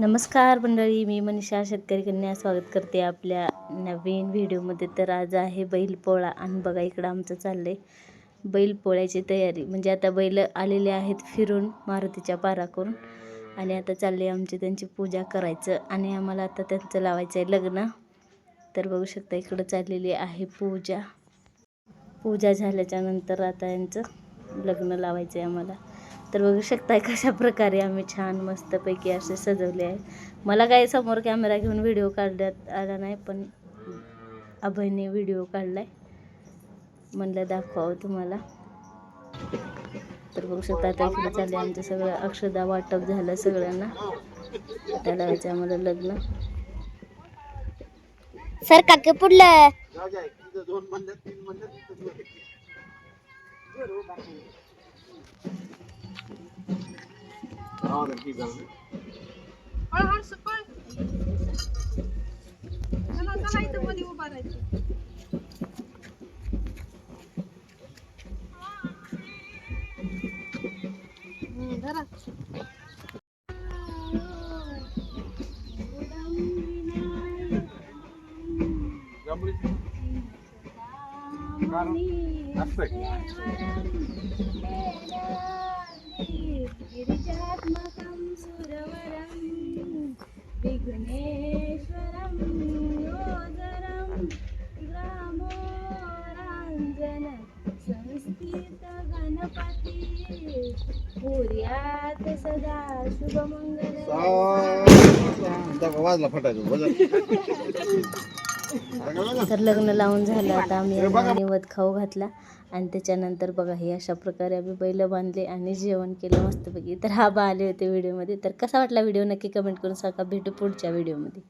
नमस्कार मंडळी मी मनीषा शेतकरी कन्या. स्वागत करते आपल्या नवीन व्हिडिओमध्ये. तर आज आहे बैलपोळा आणि बघा इकडं आमचं चाललं आहे बैलपोळ्याची तयारी. म्हणजे आता बैल आलेले आहेत फिरून मारुतीच्या पारा करून आणि आता चालले आमची त्यांची पूजा करायचं आणि आम्हाला आता त्यांचं लावायचं आहे लग्न. तर बघू शकता इकडं चाललेली आहे पूजा. पूजा झाल्याच्यानंतर आता यांचं लग्न लावायचं आहे आम्हाला. तर बघू शकताय कशा प्रकारे आम्ही छान मस्तपैकी असे सजवले आहे. मला काही समोर कॅमेरा घेऊन व्हिडिओ काढण्यात आला नाही पण अभयने व्हिडिओ काढलाय. म्हणलं दाखवावं तुम्हाला. तर बघू शकता आता इकडे चालले आमचं सगळं. अक्षदा वाटप झालं सगळ्यांना. आता लावायचं आम्हाला लग्न. सर काके पुढलं. Raven he bilang. Itu mau diubah. Hmm. Kamu. संस्थित Ganpati पुर्यात सदा शुभमंगल. वाजला फटायचं तर लग्न लावून झालं. आता आम्ही निवद खाऊ घातला. आणि त्याच्यानंतर बघा हे अशा प्रकारे आम्ही बैल बांधले आणि जेवण केलं मस्तपैकी. तर हा बा आले होते व्हिडिओमध्ये. तर कसा वाटला व्हिडिओ? नक्की कमेंट करून सांगा. भेटू पुढच्या व्हिडिओमध्ये.